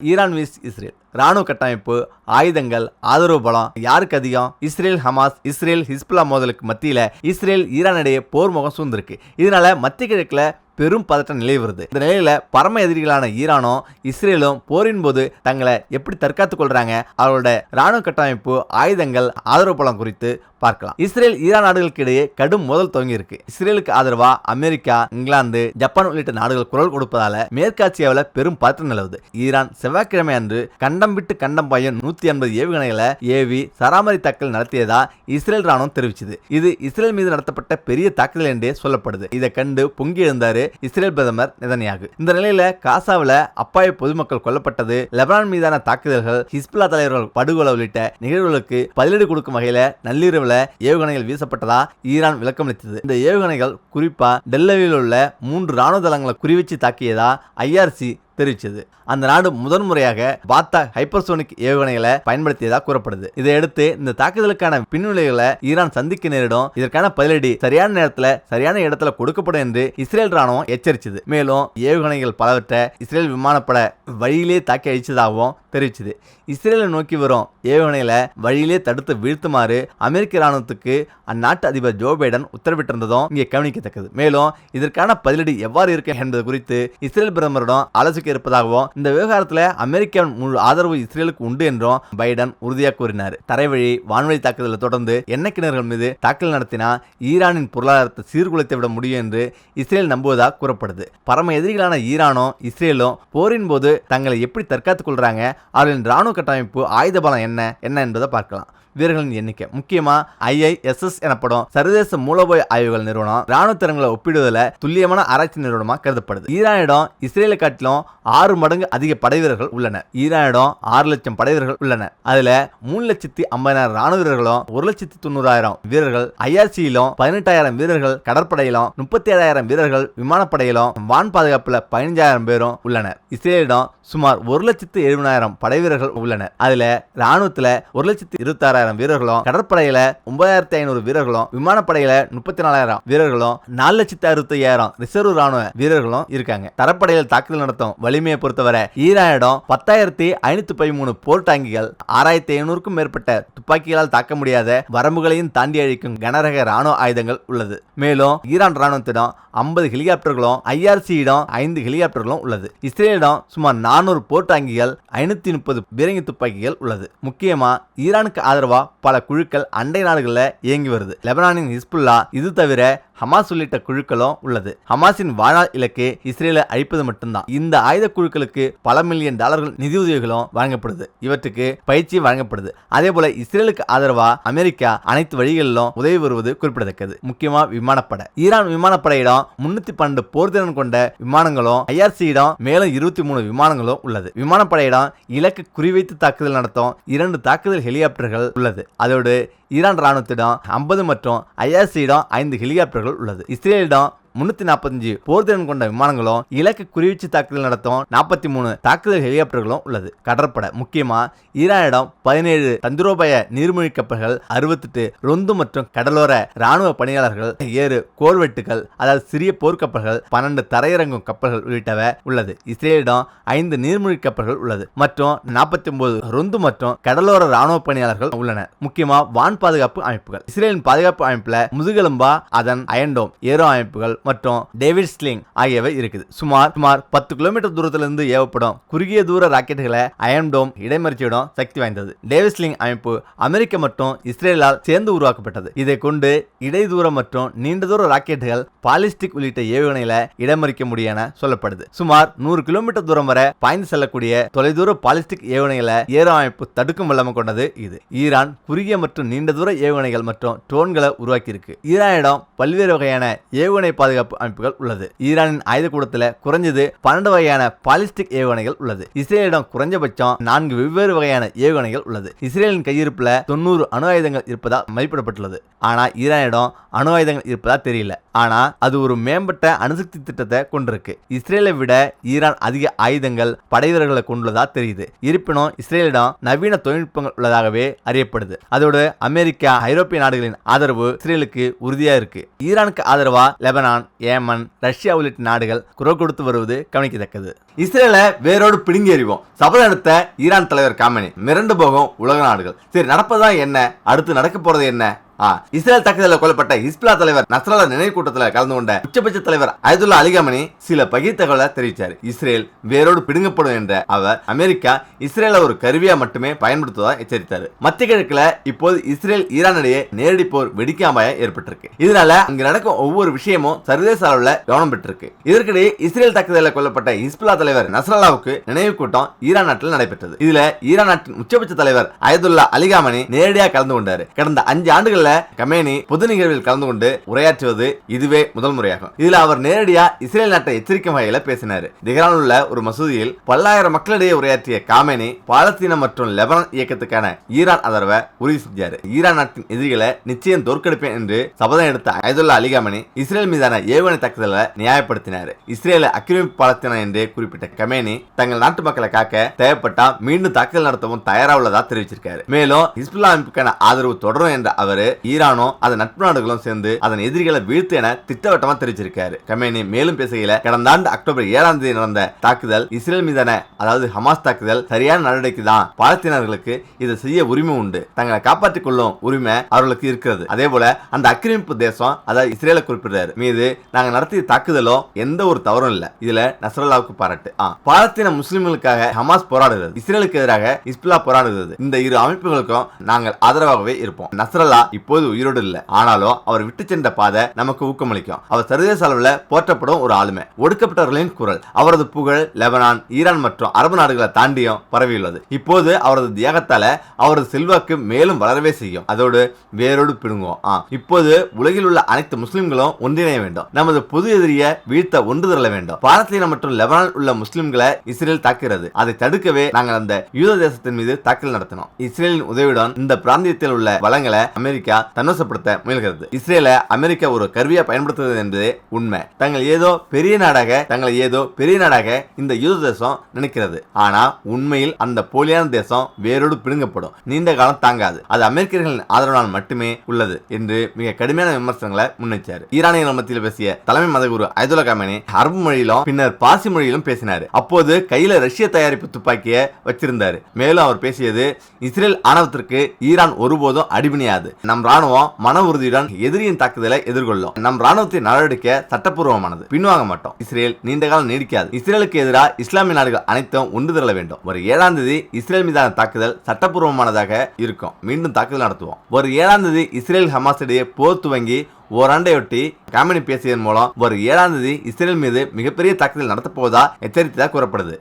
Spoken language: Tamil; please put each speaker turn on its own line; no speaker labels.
ஈரான் விஸ் இஸ்ரேல். ராணுவ கட்டமைப்பு ஆயுதங்கள் ஆதரவு பலம் யாருக்கு அதிகம்? இஸ்ரேல் ஹமாஸ் இஸ்ரேல் ஹிஸ்புல்லா மோதலுக்கு மத்தியில் இஸ்ரேல் ஈரான் இடையே போர் முகம் சூழ்ந்திருக்கு. இதனால மத்திய கிழக்கில் பெரும் பதட்டம் நிலை வருது. இந்த நிலையில பரம எதிரிகளான ஈரானும் இஸ்ரேலும் போரின் போது தங்களை எப்படி தற்காத்துக் கொள்றாங்க? அவர்களோட ராணுவ கட்டமைப்பு ஆயுதங்கள் ஆதரவு பலம் குறித்து பார்க்கலாம். இஸ்ரேல் ஈரான் நாடுகளுக்கு இடையே கடும் முதல் துவங்கி இருக்கு. இஸ்ரேலுக்கு ஆதரவா அமெரிக்கா இங்கிலாந்து ஜப்பான் உள்ளிட்ட நாடுகள் குரல் கொடுப்பதால மேற்காசியாவில் பெரும் பதற்றம் நிலவுது. ஈரான் செவ்வாய்க்கிழமை அன்று கண்டம் விட்டு கண்டம் பாயும் நூத்தி ஐம்பது ஏவுகணைகளை ஏவி சராமரி தாக்கல் நடத்தியதா இஸ்ரேல் ராணுவம் தெரிவிச்சது. இது இஸ்ரேல் மீது நடத்தப்பட்ட பெரிய தாக்குதல் என்றே சொல்லப்படுது. இதை கண்டு பொங்கி எழுந்தாரு இஸ்ரேல் பிரதமர் நிதன்யாகு. இந்த நிலையில காசாவில் அப்பாவி பொதுமக்கள் கொல்லப்பட்டது லெபனான் மீதான தாக்குதல்கள் ஹிஸ்புல்லா தலைவர்கள் படுகொலை உள்ளிட்ட நிகழ்வுகளுக்கு பதிலடி கொடுக்கும் வகையில நள்ளிரவுல ஏவுகணைகள் வீசப்பட்டதா ஈரான் விளக்கமளித்தது இந்த ஏவுகணைகள் குறிப்பா டெல்லவியில் உள்ள மூன்று ராணுவ தளங்களை குறிவச்சு தாக்கியதா ஐஆர்சி தெரிவித்தது அந்த நாடு முதன்முறையாக பாத்தா ஹைப்பர்சோனிக் ஏவுகணைகளை பயன்படுத்தியதாக கூறப்படுது. இதையடுத்து இந்த தாக்குதலுக்கான பின்விளைவுகளை ஈரான் சந்திக்க நேரிடும். இதற்கான பதிலடி சரியான நேரத்தில் சரியான இடத்துல கொடுக்கப்படும் என்று இஸ்ரேல் ராணுவம் எச்சரித்தது மேலும் ஏவுகணைகள் பலவற்றை இஸ்ரேல் விமானப்பட வழியிலே தாக்கி அழிச்சதாகவும் தெரிவிச்சது. இஸ்ரேலை நோக்கி வரும் ஏவுகணைகளை வழியிலே தடுத்து வீழ்த்துமாறு அமெரிக்க ராணுவத்துக்கு அந்நாட்டு அதிபர் ஜோ பைடன் உத்தரவிட்டிருந்ததும் இங்கே கவனிக்கத்தக்கது. மேலும் இதற்கான பதிலடி எவ்வாறு இருக்கு என்பது குறித்து இஸ்ரேல் பிரதமரிடம் ஆலோசிக்க இருப்பதாகவும் இந்த விவகாரத்தில் அமெரிக்காவின் முழு ஆதரவு இஸ்ரேலுக்கு உண்டு என்றும் பைடன் உறுதியாக கூறினார். தரைவழி வான்வழி தாக்குதலை தொடர்ந்து எண்ணெய் கிணறுகள் மீது தாக்கல் நடத்தினா ஈரானின் பொருளாதாரத்தை சீர்குலைத்து விட முடியும் என்று இஸ்ரேல் நம்புவதாக கூறப்படுது. பரம எதிரிகளான ஈரானும் இஸ்ரேலும் போரின் போது தங்களை எப்படி தற்காத்துக் கொள்றாங்க அதில் ராணுவ கட்டமைப்பு ஆயுத பலம் என்ன என்ன என்பதை பார்க்கலாம். வீரர்களின் எண்ணிக்கை. முக்கியமா ஐஐஎஸ்எஸ் எனப்படும் சர்வதேச மூலோபாய ஆய்வுகள் நிறுவனம் ராணுவ திறன்களை ஒப்பிடுவதில் துல்லியமான ஆராய்ச்சி நிறுவனமாக கருதப்படுது. ஈரானிடம் இஸ்ரேலை காட்டிலும் ஆறு மடங்கு அதிக படை வீரர்கள் உள்ளனர். ஈரானிடம் ஆறு லட்சம் படை வீரர்கள் உள்ளனர். அதுல மூணு லட்சத்தி ஐம்பதாயிரம் ராணுவ வீரர்களும் ஒரு லட்சத்தி தொண்ணூறாயிரம் வீரர்கள் ஐஆர்சியிலும் பதினெட்டாயிரம் வீரர்கள் கடற்படையிலும் முப்பத்தி ஏழாயிரம் வீரர்கள் விமானப்படையிலும் வான் பாதுகாப்புல பதினஞ்சாயிரம் பேரும் உள்ளனர். இஸ்ரேலிடம் சுமார் ஒரு லட்சத்து எழுபதாயிரம் படை வீரர்கள் உள்ளனர். அதுல ராணுவத்துல ஒரு லட்சத்து இருபத்தாறாயிரம் வீரர்களும் கடற்படையில ஒன்பதாயிரத்தி ஐநூறு வீரர்களும் விமானப்படையில முப்பத்தி நாலாயிரம் வீரர்களும் நாலு லட்சத்தி அறுபத்தி ஐயாயிரம் ரிசர்வ் ராணுவ வீரர்களும் இருக்காங்க. தரப்படையில் தாக்குதல் நடத்தும் வலிமையை பொறுத்தவரை ஈரானிடம் பத்தாயிரத்தி ஐநூத்தி பதிமூணு போர் டாங்கிகள் ஆறாயிரத்தி ஐநூறுக்கும் மேற்பட்ட துப்பாக்கிகளால் தாக்க முடியாத வரம்புகளையும் தாண்டி அழிக்கும் கனரக ராணுவ ஆயுதங்கள் உள்ளது. மேலும் ஈரான் ராணுவத்திடம் ஐம்பது ஹெலிகாப்டர்களும் ஐஆர்சியிடம் ஐந்து ஹெலிகாப்டர்களும் உள்ளது. இஸ்ரேலிடம் சுமார் நானூறு போர் டாங்கிகள் ஐநூத்தி முப்பது பீரங்கி துப்பாக்கிகள் உள்ளது. முக்கியமா ஈரானுக்கு ஆதரவா பல குழுக்கள் அண்டை நாடுகளில் இயங்கி வருது. லெபனானின் ஹிஸ்புல்லா இது தவிர ஹமாஸ் உள்ளிட்ட குழுக்களும் உள்ளது. ஹமாஸின் வாழ்நாள் இலக்கு இஸ்ரேலை அழிப்பது மட்டும்தான். இந்த ஆயுத குழுக்களுக்கு பல மில்லியன் டாலர்கள் நிதியுதவிகளும் வழங்கப்படுது. இவற்றுக்கு பயிற்சியும் வழங்கப்படுது. அதே போல இஸ்ரேலுக்கு ஆதரவா அமெரிக்கா அனைத்து வழிகளிலும் உதவி வருவது குறிப்பிடத்தக்கது. முக்கியமா விமானப்படை. ஈரான் விமானப்படையிடம் முன்னூத்தி பன்னெண்டு போர்திறன் கொண்ட விமானங்களும் ஐஆர்சியிடம் மேலும் இருபத்தி மூணு விமானங்களும் உள்ளது. விமானப்படையிடம் இலக்கு குறிவைத்து தாக்குதல் நடத்தும் இரண்டு தாக்குதல் ஹெலிகாப்டர்கள் உள்ளது. அதோடு ஈரான் ராணுவத்திடம் ஐம்பது மற்றும் ஐஆர்சியிடம் ஐந்து ஹெலிகாப்டர்கள் உள்ளது. இஸ்ரேலிடம் முன்னூத்தி நாற்பத்தஞ்சு போர்திறன் கொண்ட விமானங்களும் இலக்கு குறிவீச்சு தாக்குதல் நடத்தும் நாற்பத்தி மூணு தாக்குதல் ஹெலிகாப்டர்களும் உள்ளது. கடற்படை முக்கியமா ஈரானிடம் பதினேழு தந்திரோபய நீர்மூழ்கி கப்பல்கள் அறுபத்தெட்டு ரொந்து மற்றும் கடலோர ராணுவ பணியாளர்கள் ஏறு கோர்வெட்டுகள் அதாவது சிறிய போர்க்கப்பல்கள் பன்னெண்டு தரையிறங்கும் கப்பல்கள் உள்ளிட்டவை உள்ளது. இஸ்ரேலிடம் ஐந்து நீர்மூழ்கி கப்பல்கள் உள்ளது மற்றும் நாற்பத்தி ஒன்பது ரொந்து மற்றும் கடலோர ராணுவ பணியாளர்கள் உள்ளனர் முக்கியமா வான் பாதுகாப்பு அமைப்புகள். இஸ்ரேலின் பாதுகாப்பு அமைப்புல முதுகெலும்பா அதன் அயன்டோம் ஏரோ அமைப்புகள் மற்றும் டேவிட் ஸ்லிங் ஆகியவை இருக்குது. சுமார் சுமார் பத்து கிலோமீட்டர் தூரத்திலிருந்து ஏவப்படும் குறுகிய தூர ராக்கெட்டுகளை அயன்டோம் இடைமறிச்சிடும் சக்தி வாய்ந்தது. டேவிட் ஸ்லிங் அமைப்பு அமெரிக்க மற்றும் இஸ்ரேலால் சேர்ந்து உருவாக்கப்பட்டது. இதை கொண்டு இடைதூர மற்றும் நீண்ட தூர ராக்கெட்டுகள் பாலிஸ்டிக் உள்ளிட்ட ஏவுகணையில இடமறிக்க முடியும் என சொல்லப்படுது. சுமார் நூறு கிலோமீட்டர் தூரம் வரை பாய்ந்து செல்லக்கூடிய தொலைதூர பாலிஸ்டிக் ஏவுகணைகளை ஏரோ அமைப்பு தடுக்கும் வல்லமை கொண்டது இது. ஈரான் குறுகிய மற்றும் நீண்ட தூர ஏவுகணைகள் மற்றும் ட்ரோன்களை உருவாக்கியிருக்கு. ஈரானிடம் பல்வேறு வகையான ஏவுகணை பாதுகாப்பு அமைப்புகள் உள்ளது. ஈரானின் ஆயுத கூடத்தில் குறைஞ்சது பன்னெண்டு வகையான பாலிஸ்டிக் ஏவுகணைகள் உள்ளது. இஸ்ரேலிடம் குறைஞ்சபட்சம் நான்கு வெவ்வேறு வகையான ஏவுகணைகள் உள்ளது. இஸ்ரேலின் கையிருப்பில் தொண்ணூறு அணு ஆயுதங்கள் இருப்பதாக மதிப்பிடப்பட்டுள்ளது. ஆனால் ஈரானிடம் அணு ஆயுதங்கள் இருப்பதா தெரியல. ஆனால் அது ஒரு மேம்பட்ட அணுசக்தி திட்டத்தை கொண்டிருக்கு. இஸ்ரேலை விட ஈரான் அதிக ஆயுதங்கள் படைவீரர்களை கொண்டுள்ளதா தெரியுது. இருப்பினும் இஸ்ரேலிடம் நவீன தொழில்நுட்பங்கள் உள்ளதாகவே அறியப்படுது. அதோடு அமெரிக்கா ஐரோப்பிய நாடுகளின் ஆதரவு இஸ்ரேலுக்கு உறுதியாக இருக்கு. ஈரானுக்கு ஆதரவா லெபனான் ஈரான் ஏமன் ரஷ்யா உள்ளிட்ட நாடுகள் குரல் கொடுத்து வருவது கவனிக்கத்தக்கது. இஸ்ரேலை வேரோடு பிடுங்கி எறிவோம் சபதம் எடுத்த ஈரான் தலைவர் காமெனி மிரண்டு போகும் உலக நாடுகள். சரி நடப்பதா என்ன? அடுத்து நடக்க போறது என்ன? இஸ்ரேல் தாக்குதலில் கொல்லப்பட்ட ஹிஸ்புல்லா தலைவர் நஸ்ரல்லா நினைவு கூட்டத்தில் கலந்து கொண்ட உச்சபட்ச தலைவர் அயதுல்லா அலிகமணி சில பகிர் தகவலை தெரிவித்தார் இஸ்ரேல் வேரோடு பிடுங்கப்படும் என்ற அவர் அமெரிக்கா இஸ்ரேல ஒரு கருவியா மட்டுமே பயன்படுத்துவதா எச்சரித்தார். மத்திய கிழக்குல இப்போது இஸ்ரேல் ஈரான் இடையே நேரடி போர் வெடிக்காம ஏற்பட்டிருக்கு. இதனால அங்கு நடக்கும் ஒவ்வொரு விஷயமும் சர்வதேச அளவுல கவனம் பெற்றிருக்கு. இதற்கிடையே இஸ்ரேல் தாக்குதலில் கொல்லப்பட்ட ஹிஸ்புல்லா தலைவர் நஸ்ரலாவுக்கு நினைவு கூட்டம் ஈரான் நாட்டில் நடைபெற்றது. இதுல ஈரான் நாட்டின் உச்சபட்ச தலைவர் அயதுல்லா அலிகாமணி நேரடியாக கலந்து கொண்டார். கடந்த அஞ்சு ஆண்டுகள்ல கமேனி பொது நிகழ்வில் கலந்து கொண்டு உரையாற்றுவது இதுவே முதல் முறையாகும். இதுல அவர் நேரடியாக இஸ்ரேல் நாட்டை எச்சரிக்கும் வகையில பேசினார். திகரான் உள்ள ஒரு மசூதியில் பல்லாயிரம் மக்களிடையே உரையாற்றிய காமேனி பாலஸ்தீனம் மற்றும் லெபனான் இயக்கத்துக்கான ஈரான் ஆதரவை உறுதி செஞ்சார். ஈரான் நாட்டின் எதிரிகளை நிச்சயம் தோற்கடிப்பேன் என்று சபதம் எடுத்த அயதுல்லா அலிகாமணி இஸ்ரேல் மீதான ஏவுகணை தாக்குதலை நியாயப்படுத்தினார். இஸ்ரேலை அக்கிரமிப்பு பாலஸ்தீனம் என்று குறிப்பிட்ட கமேனி தங்கள் நாட்டு மக்களை காக்க தேவைப்பட்டால் மீண்டும் தாக்குதல் நடத்தவும் தயாரா உள்ளதா தெரிவிச்சிருக்காரு. மேலும் ஹிஸ்புல்லா அமைப்புக்கான ஆதரவு தொடரும் என்ற அவர் ஈரானும் அதன் நட்பு நாடுகளும் சேர்ந்து அதன் எதிரிகளை வீழ்த்து என திட்டவட்டமா தெரிவிச்சிருக்காரு. கமேனி மேலும் பேசுகையில கடந்த ஆண்டு அக்டோபர் ஏழாம் தேதி நடந்த தாக்குதல் இஸ்ரேல் மீதான அதாவது ஹமாஸ் தாக்குதல் சரியான நடவடிக்கை தான் பாலஸ்தீனர்களுக்கு இதை செய்ய உரிமை உண்டு. தங்களை காப்பாற்றிக் கொள்ளும் உரிமை அவர்களுக்கு இருக்கிறது. அதே போல அந்த ஆக்கிரமிப்பு தேசம் அதாவது இஸ்ரேலை குறிப்பிடுறாரு. மீது நாங்க நடத்திய தாக்குதலோ எந்த ஒரு தவறும் இல்ல. இதுல நஸ்ரல்லாவுக்கு பாராட்டு. ஆ, பாலஸ்தீன முஸ்லிம்களுக்காக ஹமாஸ் போராடுகிறது. இஸ்ரேலுக்கு எதிராக இஸ்பிலா போராடுகிறது. இந்த இரு அமைப்புகளுக்கும் நாங்கள் ஆதரவாகவே இருப்போம். நஸ்ரல்லா இப்போது உயிரோடு இல்லை. ஆனாலும் அவர் விட்டு சென்ற பாதை நமக்கு ஊக்கமளிக்கும். அவர் சர்வதேச அளவில் போற்றப்படும் ஒரு ஆளுமை. ஒடுக்கப்பட்டவர்களின் குரல். அவரது புகழ் லெபனான் ஈரான் மற்றும் அரபு நாடுகளை தாண்டியும் பரவியுள்ளது. இப்போது அவரது தியாகத்தால அவரது செல்வாக்கு மேலும் வளரவே செய்யும். அதோடு வேரோடு பிடுங்குவோம். ஆ, இப்போது உலகில் உள்ள அனைத்து முஸ்லிம்களும் ஒன்றிணைய வேண்டும். நமது பொது எதிரியை வீழ்த்த ஒன்று திரள வேண்டும். பாலஸ்தீனம் மற்றும் லெபனான் உள்ள முஸ்லிம்களை இஸ்ரேல் தாக்குகிறது. அதை தடுக்கவே நாங்கள் அந்த யூத தேசத்தின் மீது தாக்கல் நடத்தினோம் இஸ்ரேலின் உதவியுடன் இந்த பிராந்தியத்தில் உள்ள வளங்களை அமெரிக்கா தன்வசப்படுத்த முயல்கிறது. இஸ்ரேலை அமெரிக்கா ஒரு கருவியா பயன்படுத்துவது என்பதே உண்மை. தங்கள் ஏதோ பெரிய நாடாக தங்களை ஏதோ பெரிய நாடாக இந்த யூத தேசம் நினைக்கிறது. ஆனா உண்மையில் அந்த போலியான தேசம் வேரோடு பிடுங்கப்படும். நீண்ட காலம் தாங்காது. அது அமெரிக்கர்களின் ஆதரவால் மட்டுமே உள்ளது என்று மிக கடுமையான விமர்சனங்களை முன்வைச்சார் ஈரானிய மத்தியில் பேசிய தலைமை மதகுரு அயதுல்லா காமேனி அரபு மொழியிலும் பின்னர் பாசி மொழியிலும் பேசினார். அப்போது கையில ரஷ்ய தயாரிப்பு துப்பாக்கியை வச்சிருந்தாரு. மேலும் அவர் பேசியது இஸ்ரேல் ஆணவத்திற்கு ஈரான் ஒருபோதும் அடிபணியாது. நம் ராணுவம் மன உறுதியுடன் எதிரியின் தாக்குதலை எதிர்கொள்ளும். நம் ராணுவத்தின் நடவடிக்கை சட்டப்பூர்வமானது. பின்வாங்க மாட்டோம். இஸ்ரேல் நீண்ட காலம் நீடிக்காது. இஸ்ரேலுக்கு எதிராக இஸ்லாமிய நாடுகள் அனைத்தும் ஒன்று திரள வேண்டும். ஒரு ஏழாம் தேதி இஸ்ரேல் மீதான தாக்குதல் சட்டப்பூர்வமானதாக இருக்கும். மீண்டும் தாக்குதல் நடத்துவோம். ஒரு ஏழாம் தேதி இஸ்ரேல் ஹமாஸ் இடையே போர் துவங்கி ஓராண்டையொட்டி காமெடி பேசியதன் மூலம் ஒரு ஏழாம் தேதி இஸ்ரேல் மீது மிகப்பெரிய தாக்குதல் நடத்தப்போவதா எச்சரித்ததாக கூறப்படுது.